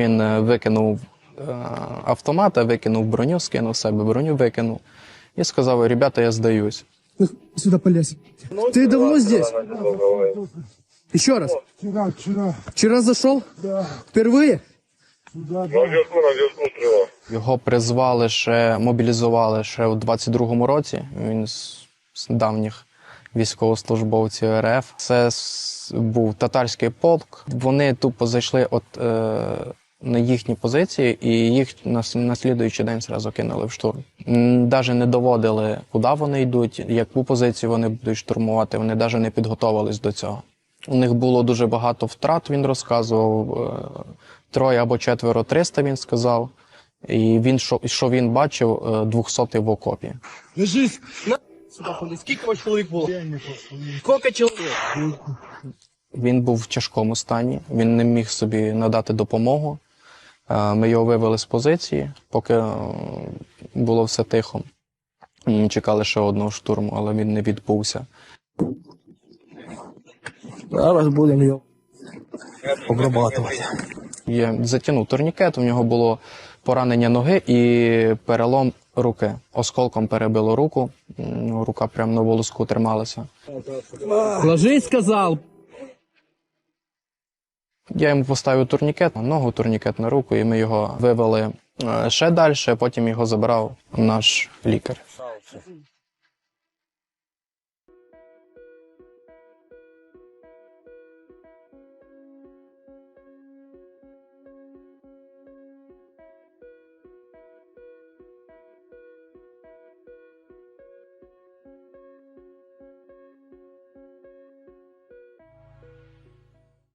Він е, викинув е, автомата, викинув броню, скинув себе броню, викинув і сказав: ребята, я здаюсь. Сюда полез. Ты давно здесь? Еще раз. Вчера, вчера, Вчера зашел? Впервые? Наверху, наверху стріла. Його призвали ще, мобілізували ще у 22-му році. Він з, з давніх військовослужбовців РФ. Це був татарський полк. Вони тупо зайшли от, е, на їхні позиції, і їх на, на слідуючий день зразу кинули в штурм. Навіть не доводили, куди вони йдуть, яку позицію вони будуть штурмувати. Вони навіть не підготовились до цього. У них було дуже багато втрат, він розказував. е, Троє або четверо 300, він сказав. І він, що, що він бачив, е, 200 в окопі. ложись. Сюда. Скільки ваш чоловік було? Скільки чоловік? Він був в тяжкому стані, він не міг собі надати допомогу. Ми його вивели з позиції, поки е, було все тихо. М, Чекали ще одного штурму, але він не відбувся. Зараз будемо його обрабатувати. Я затягнув турнікет, у нього було поранення ноги і перелом руки. Осколком перебило руку, рука прямо на волоску трималася. Ложись, сказав. Я йому поставив турнікет на ногу, турнікет на руку, і ми його вивели е, ще далі, потім його забрав наш лікар.